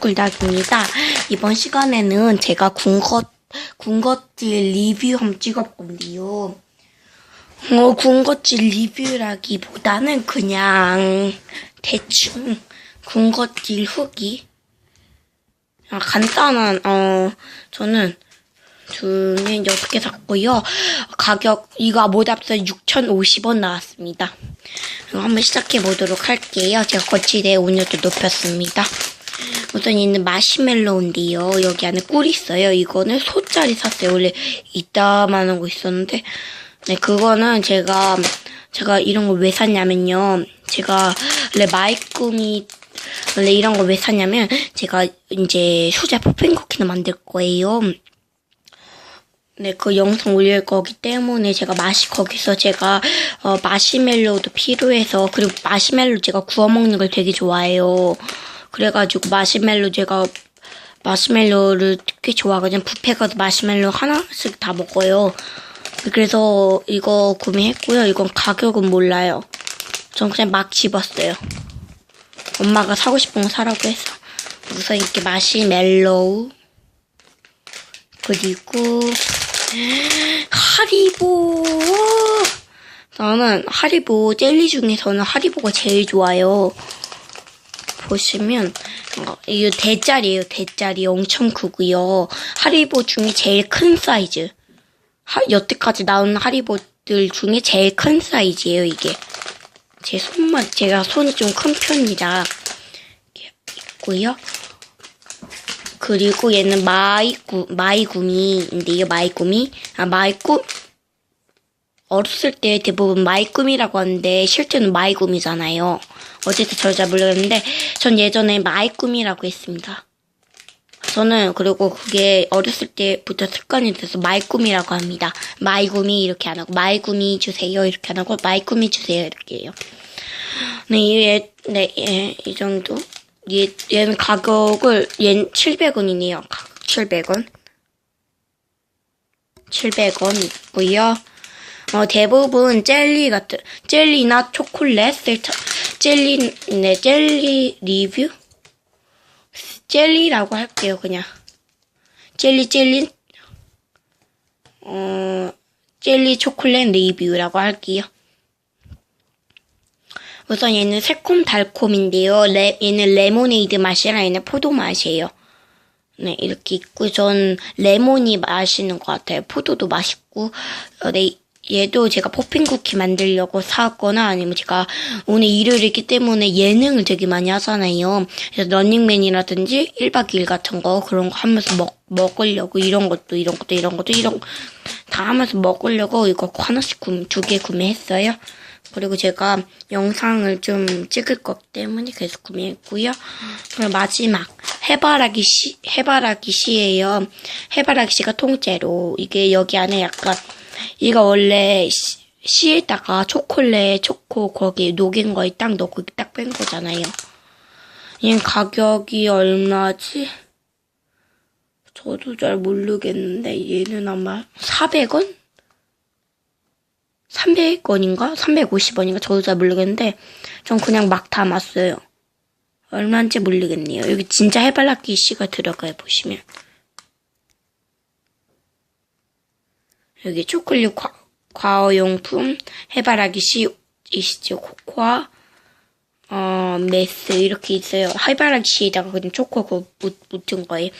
꿀닭입니다. 이번 시간에는 제가 군것, 군것질 리뷰 한번 찍어볼 건데요. 어, 군것질 리뷰라기보다는 그냥 대충 군것질 후기. 아, 간단한, 어, 저는 두개 여섯 개 샀고요. 가격, 이거 모답서 6,050원 나왔습니다. 한번 시작해 보도록 할게요. 제가 거치대 온도도 높였습니다. 우선 얘는 마시멜로우인데요. 여기 안에 꿀이 있어요. 이거는 소짜리 샀어요. 원래 이따만한 거 있었는데, 네, 그거는 제가, 제가 이런 걸 왜 샀냐면요. 제가 원래 마이꿈이, 원래 이런 걸 왜 샀냐면, 제가 이제 수제 포핑 쿠키를 만들 거예요. 네, 그 영상 올릴 거기 때문에 제가 마시 거기서 제가 어, 마시멜로우도 필요해서 그리고 마시멜로 제가 구워 먹는 걸 되게 좋아해요. 그래가지고 마시멜로 제가 마시멜로를 꽤 좋아하거든요. 뷔페 가서 마시멜로 하나씩 다 먹어요. 그래서 이거 구매했고요. 이건 가격은 몰라요. 전 그냥 막 집었어요. 엄마가 사고 싶은 거 사라고 해서. 우선 이렇게 마시멜로우 그리고 하리보 나는 하리보 젤리 중에서는 하리보가 제일 좋아요. 보시면 어, 이거 대짜리예요. 대짜리 엄청 크고요. 하리보 중에 제일 큰 사이즈. 하, 여태까지 나온 하리보들 중에 제일 큰 사이즈예요. 이게 제 손만 제가 손이 좀 큰 편이라 있고요. 그리고 얘는 마이구 마이구미인데요. 마이구미 아 마이구 어렸을 때 대부분 마이구미라고 하는데 실제는 마이구미잖아요. 어쨌든 저를 잘 모르겠는데 전 예전에 마이꾸미라고 했습니다. 저는 그리고 그게 어렸을 때부터 습관이 돼서 마이꾸미라고 합니다. 마이구미 이렇게 안 하고 마이구미 주세요 이렇게 안 하고 마이꾸미 주세요 이렇게 해요. 네, 얘, 네, 얘, 이 정도. 얘, 얘는 가격을 얘는 700원이네요. 700원. 700원 있고요. 어, 대부분 젤리 같은 젤리나 초콜릿을 젤리, 네, 젤리 리뷰? 젤리라고 할게요, 그냥. 젤리, 젤리, 어, 젤리 초콜릿 리뷰라고 할게요. 우선 얘는 새콤달콤인데요. 레, 얘는 레모네이드 맛이랑 얘는 포도 맛이에요. 네, 이렇게 있고, 전 레몬이 맛있는 것 같아요. 포도도 맛있고, 어, 네, 얘도 제가 퍼핀 쿠키 만들려고 사왔거나 아니면 제가 오늘 일요일이기 때문에 예능을 되게 많이 하잖아요. 그래서 런닝맨이라든지 1박 2일 같은 거 그런 거 하면서 먹, 먹으려고 이런 것도 이런 것도 이런 것도 이런 다 하면서 먹으려고 이거 하나씩 두 개 구매했어요. 그리고 제가 영상을 좀 찍을 것 때문에 계속 구매했고요. 그리고 마지막 해바라기 씨 해바라기 씨예요. 해바라기 씨가 통째로 이게 여기 안에 약간 이거 원래 씨, 씨에다가 초콜릿, 초코 거기 녹인 거에 딱 넣고 딱 뺀 거잖아요. 얘 가격이 얼마지? 저도 잘 모르겠는데 얘는 아마 400원? 300원인가? 350원인가? 저도 잘 모르겠는데 전 그냥 막 담았어요. 얼마인지 모르겠네요. 여기 진짜 해발라기 씨가 들어가요, 보시면. 여기 초콜릿 과, 과어용품, 해바라기 씨 있죠. 코코아, 어, 메스 이렇게 있어요. 해바라기 씨에다가 그냥 초코 묻, 묻은 거예요.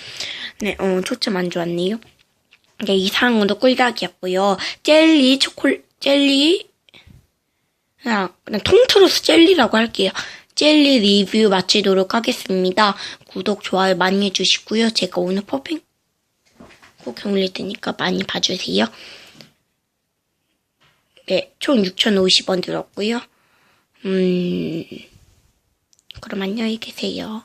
네, 어, 초점 안 좋았네요. 네, 이상으로 꿀닭이었고요. 젤리, 초콜, 젤리, 그냥, 그냥 통틀어서 젤리라고 할게요. 젤리 리뷰 마치도록 하겠습니다. 구독, 좋아요 많이 해주시고요. 제가 오늘 퍼핑 꼭 올릴 테니까 많이 봐주세요. 네, 총 6,050원 들었고요. 음, 그럼 안녕히 계세요.